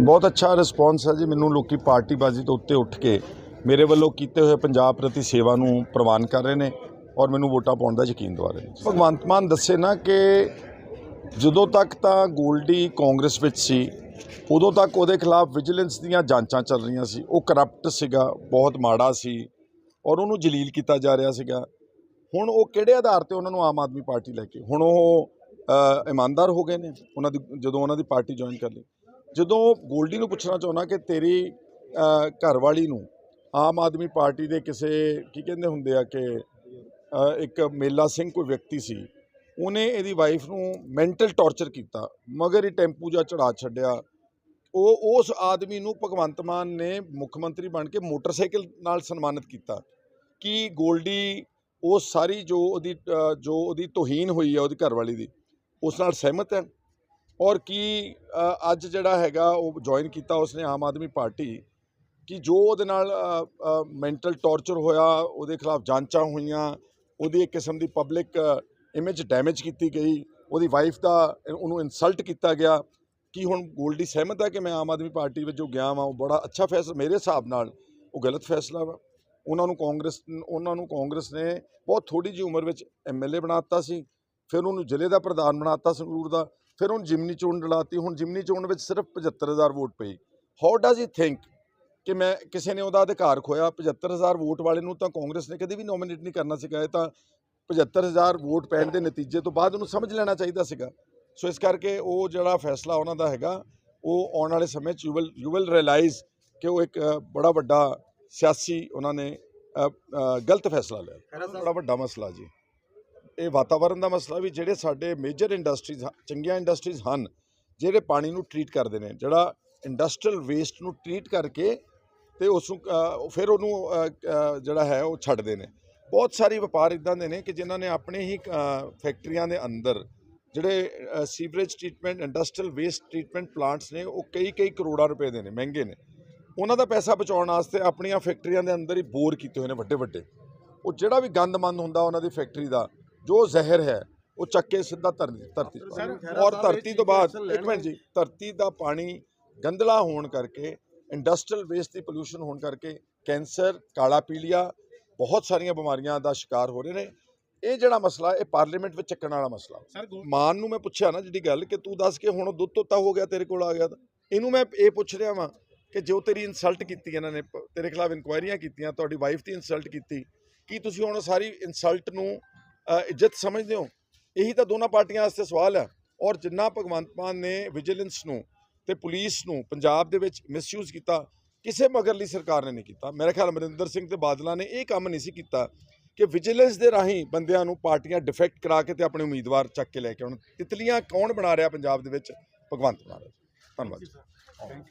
ਬਹੁਤ ਅੱਛਾ ਰਿਸਪੌਂਸ ਹੈ ਜੀ। ਮੈਨੂੰ ਲੋਕੀ ਪਾਰਟੀਬਾਜ਼ੀ ਤੋਂ ਉੱਤੇ ਉੱਠ ਕੇ ਮੇਰੇ ਵੱਲੋਂ ਕੀਤੇ ਹੋਏ ਪੰਜਾਬ ਪ੍ਰਤੀ ਸੇਵਾ ਨੂੰ ਪ੍ਰਵਾਨ ਕਰ ਰਹੇ ਨੇ ਔਰ ਮੈਨੂੰ ਵੋਟਾਂ ਪਾਉਣ ਦਾ ਯਕੀਨ ਦਿਵਾ ਰਹੇ ਨੇ। ਭਗਵੰਤ ਮਾਨ ਦੱਸੇ ਨਾ ਕਿ ਜਦੋਂ ਤੱਕ ਤਾਂ ਗੋਲਡੀ ਕਾਂਗਰਸ ਵਿੱਚ ਸੀ, ਉਦੋਂ ਤੱਕ ਉਹਦੇ ਖਿਲਾਫ ਵਿਜੀਲੈਂਸ ਦੀਆਂ ਜਾਂਚਾਂ ਚੱਲ ਰਹੀਆਂ ਸੀ। ਉਹ ਕਰਪਟ ਸੀਗਾ, ਬਹੁਤ ਮਾੜਾ ਸੀ ਔਰ ਉਹਨੂੰ ਜਲੀਲ ਕੀਤਾ ਜਾ ਰਿਹਾ ਸੀਗਾ। ਹੁਣ ਉਹ ਕਿਹੜੇ ਆਧਾਰ ਤੇ ਉਹਨਾਂ ਨੂੰ ਆਮ ਆਦਮੀ ਪਾਰਟੀ ਲੈ ਕੇ? ਹੁਣ ਉਹ ਇਮਾਨਦਾਰ ਹੋ ਗਏ ਨੇ। ਉਹਨਾਂ ਦੀ, ਜਦੋਂ ਉਹਨਾਂ ਦੀ ਪਾਰਟੀ ਜੁਆਇਨ ਕਰ ਲਈ। ਜਦੋਂ ਗੋਲਡੀ ਨੂੰ ਪੁੱਛਣਾ ਚਾਹੁੰਦਾ ਕਿ ਤੇਰੀ ਘਰਵਾਲੀ ਨੂੰ ਆਮ ਆਦਮੀ ਪਾਰਟੀ ਦੇ ਕਿਸੇ, ਕੀ ਕਹਿੰਦੇ ਹੁੰਦੇ ਆ ਕਿ ਇੱਕ ਮੇਲਾ ਸਿੰਘ ਕੋਈ ਵਿਅਕਤੀ ਸੀ, ਉਹਨੇ ਇਹਦੀ ਵਾਈਫ ਨੂੰ ਮੈਂਟਲ ਟੌਰਚਰ ਕੀਤਾ, ਮਗਰ ਇਹ ਟੈਂਪੂ ਜਾਂ ਚੜਾ ਛੱਡਿਆ। ਉਹ, ਉਸ ਆਦਮੀ ਨੂੰ ਭਗਵੰਤ ਮਾਨ ਨੇ ਮੁੱਖ ਮੰਤਰੀ ਬਣ ਕੇ ਮੋਟਰਸਾਈਕਲ ਨਾਲ ਸਨਮਾਨਿਤ ਕੀਤਾ ਕਿ ਗੋਲਡੀ ਉਹ ਸਾਰੀ ਜੋ ਉਹਦੀ ਜੋ ਉਹਦੀ ਤੋਹੀਨ ਹੋਈ ਹੈ ਉਹਦੀ ਘਰਵਾਲੀ ਦੀ, ਉਸ ਨਾਲ ਸਹਿਮਤ ਹੈ? ਔਰ ਕੀ ਅੱਜ ਜਿਹੜਾ ਹੈਗਾ ਉਹ ਜੁਆਇਨ ਕੀਤਾ ਉਸਨੇ ਆਮ ਆਦਮੀ ਪਾਰਟੀ ਕਿ ਜੋ ਉਹਦੇ ਨਾਲ ਮੈਂਟਲ ਟੌਰਚਰ ਹੋਇਆ, ਉਹਦੇ ਖਿਲਾਫ ਜਾਂਚਾਂ ਹੋਈਆਂ, ਉਹਦੀ ਇੱਕ ਕਿਸਮ ਦੀ ਪਬਲਿਕ ਇਮੇਜ ਡੈਮੇਜ ਕੀਤੀ ਗਈ, ਉਹਦੀ ਵਾਈਫ ਦਾ ਉਹਨੂੰ ਇਨਸਲਟ ਕੀਤਾ ਗਿਆ। ਕੀ ਹੁਣ ਗੋਲਡੀ ਸਹਿਮਤ ਹੈ ਕਿ ਮੈਂ ਆਮ ਆਦਮੀ ਪਾਰਟੀ ਵਿੱਚ ਜੋ ਗਿਆ ਵਾਂ? ਉਹ ਬੜਾ ਅੱਛਾ ਫੈਸਲਾ, ਮੇਰੇ ਹਿਸਾਬ ਨਾਲ ਉਹ ਗਲਤ ਫੈਸਲਾ ਵਾ। ਉਹਨਾਂ ਨੂੰ ਕਾਂਗਰਸ, ਉਹਨਾਂ ਨੂੰ ਕਾਂਗਰਸ ਨੇ ਬਹੁਤ ਥੋੜੀ ਜਿਹੀ ਉਮਰ ਵਿੱਚ ਐਮਐਲਏ ਬਣਾਤਾ ਸੀ, ਫਿਰ ਉਹਨੂੰ ਜ਼ਿਲ੍ਹੇ ਦਾ ਪ੍ਰਧਾਨ ਬਣਾਤਾ ਸੰਗਰੂਰ ਦਾ। ਫਿਰ ਉਹਨੂੰ ਜਿਮਨੀ ਚੋਣ ਲੜਾਤੀ ਹੁਣ ਜਿਮਨੀ ਚੋਣ ਵਿੱਚ ਸਿਰਫ 75000 ਵੋਟ ਪਈ। ਹਾਊ ਡਜ਼ ਹੀ ਥਿੰਕ ਕਿ ਮੈਂ ਕਿਸੇ ਨੇ ਉਹਦਾ ਅਧਿਕਾਰ ਖੋਇਆ? 75000 ਵੋਟ ਵਾਲੇ ਨੂੰ ਤਾਂ ਕਾਂਗਰਸ ਨੇ ਕਦੇ ਵੀ ਨੋਮੀਨੇਟ ਨਹੀਂ ਕਰਨਾ ਸੀਗਾ। ਇਹ ਤਾਂ 75000 ਵੋਟ ਪੈਣ ਦੇ ਨਤੀਜੇ ਤੋਂ ਬਾਅਦ ਉਹਨੂੰ ਸਮਝ ਲੈਣਾ ਚਾਹੀਦਾ ਸੀਗਾ। ਸੋ ਇਸ ਕਰਕੇ ਉਹ ਜਿਹੜਾ ਫੈਸਲਾ ਉਹਨਾਂ ਦਾ ਹੈਗਾ ਉਹ ਆਉਣ ਵਾਲੇ ਸਮੇਂ 'ਚ you will you will realize ਕਿ ਉਹ ਇੱਕ ਬੜਾ ਵੱਡਾ ਸਿਆਸੀ ਉਹਨਾਂ ਨੇ ਗਲਤ ਫੈਸਲਾ ਲਿਆ। ਬੜਾ ਵੱਡਾ ਮਸਲਾ ਜੀ। ਇਹ ਵਾਤਾਵਰਣ ਦਾ ਮਸਲਾ ਵੀ ਜਿਹੜੇ ਸਾਡੇ ਮੇਜਰ ਇੰਡਸਟਰੀਜ਼ ਚੰਗੀਆਂ ਇੰਡਸਟਰੀਜ਼ ਹਨ, ਜਿਹੜੇ ਪਾਣੀ ਨੂੰ ਟਰੀਟ ਕਰਦੇ ਨੇ, ਜਿਹੜਾ ਇੰਡਸਟਰੀਅਲ ਵੇਸਟ ਨੂੰ ਟਰੀਟ ਕਰਕੇ ਤੇ ਉਸ ਨੂੰ ਫਿਰ ਉਹਨੂੰ ਜਿਹੜਾ ਹੈ ਉਹ ਛੱਡਦੇ ਨੇ। ਬਹੁਤ ਸਾਰੇ ਵਪਾਰ ਇਦਾਂ ਦੇ ਨੇ ਕਿ ਜਿਨ੍ਹਾਂ ਨੇ ਆਪਣੇ ਹੀ ਫੈਕਟਰੀਆਂ ਦੇ ਅੰਦਰ ਜਿਹੜੇ sewerage treatment industrial waste treatment plants ਨੇ, ਉਹ ਕਈ ਕਈ ਕਰੋੜਾਂ ਰੁਪਏ ਦੇ ਨੇ, ਮਹਿੰਗੇ ਨੇ। ਉਹਨਾਂ ਦਾ ਪੈਸਾ ਬਚਾਉਣ ਵਾਸਤੇ ਆਪਣੀਆਂ ਫੈਕਟਰੀਆਂ ਦੇ ਅੰਦਰ ਹੀ ਬੋਰ ਕੀਤੇ ਹੋਏ ਨੇ ਵੱਡੇ ਵੱਡੇ ਉਹ ਜਿਹੜਾ ਵੀ ਗੰਦ ਮੰਦ ਹੁੰਦਾ ਉਹਨਾਂ ਦੀ ਫੈਕਟਰੀ ਦਾ ਜੋ ਜ਼ਹਿਰ ਹੈ ਉਹ ਚੱਕ ਕੇ ਸਿੱਧਾ ਧਰਤੀ ਧਰਤੀ। ਔਰ ਧਰਤੀ ਤੋਂ ਬਾਅਦ ਇੱਕ ਮਿੰਟ ਜੀ ਧਰਤੀ ਦਾ ਪਾਣੀ ਗੰਦਲਾ ਹੋਣ ਕਰਕੇ ਇੰਡਸਟਰੀਅਲ ਵੇਸਟ ਦੀ ਪੋਲੂਸ਼ਨ ਹੋਣ ਕਰਕੇ ਕੈਂਸਰ ਕਾਲਾ ਪੀਲੀਆ ਬਹੁਤ ਸਾਰੀਆਂ ਬਿਮਾਰੀਆਂ ਦਾ ਸ਼ਿਕਾਰ ਹੋ ਰਹੇ ਨੇ। ਇਹ ਜਿਹੜਾ ਮਸਲਾ ਇਹ ਪਾਰਲੀਮੈਂਟ ਵਿੱਚ ਚੱਕਣ ਵਾਲਾ ਮਸਲਾ। ਮਾਨ ਨੂੰ ਮੈਂ ਪੁੱਛਿਆ ਨਾ ਜਿਹੜੀ ਗੱਲ ਕਿ ਤੂੰ ਦੱਸ ਕੇ ਹੁਣ ਦੁੱਧ ਤੋਤਾ ਹੋ ਗਿਆ ਤੇਰੇ ਕੋਲ ਆ ਗਿਆ ਇਹਨੂੰ ਮੈਂ ਇਹ ਪੁੱਛ ਰਿਹਾ ਵਾਂ ਕਿ ਜੋ ਤੇਰੀ ਇਨਸਲਟ ਕੀਤੀ ਇਹਨਾਂ ਨੇ ਤੇਰੇ ਖਿਲਾਫ ਇਨਕੁਆਇਰੀਆਂ ਕੀਤੀਆਂ ਤੁਹਾਡੀ ਵਾਈਫ ਦੀ ਇਨਸਲਟ ਕੀਤੀ ਕੀ ਤੁਸੀਂ ਹੁਣ ਸਾਰੀ ਇਨਸਲਟ ਨੂੰ ਇੱਜ਼ਤ ਸਮਝਦੇ ਹੋ? ਇਹੀ ਤਾਂ ਦੋਨਾਂ ਪਾਰਟੀਆਂ ਵਾਸਤੇ ਸਵਾਲ ਹੈ। ਔਰ ਜਿੰਨਾ ਭਗਵੰਤ ਮਾਨ ਨੇ ਵਿਜੀਲੈਂਸ ਨੂੰ ਤੇ ਪੁਲਿਸ ਨੂੰ ਪੰਜਾਬ ਦੇ ਵਿੱਚ ਮਿਸਯੂਜ਼ ਕੀਤਾ, ਕਿਸੇ ਮਗਰਲੀ ਸਰਕਾਰ ਨੇ ਨਹੀਂ ਕੀਤਾ। ਮੇਰੇ ਖਿਆਲ ਅਮਰਿੰਦਰ ਸਿੰਘ ਤੇ ਬਾਦਲਾਂ ਨੇ ਇਹ ਕੰਮ ਨਹੀਂ ਸੀ ਕੀਤਾ ਕਿ ਵਿਜੀਲੈਂਸ ਦੇ ਰਾਹੀਂ ਬੰਦਿਆਂ ਨੂੰ ਪਾਰਟੀਆਂ ਡਿਫੈਕਟ ਕਰਾ ਕੇ ਤੇ ਆਪਣੇ ਉਮੀਦਵਾਰ ਚੱਕ ਕੇ ਲੈ ਕੇ ਆਉਣ। ਤਿਤਲੀਆਂ ਕੌਣ ਬਣਾ ਰਿਹਾ ਪੰਜਾਬ ਦੇ ਵਿੱਚ? ਭਗਵੰਤ ਮਾਨ। ਧੰਨਵਾਦ ਥੈਂਕ ਯੂ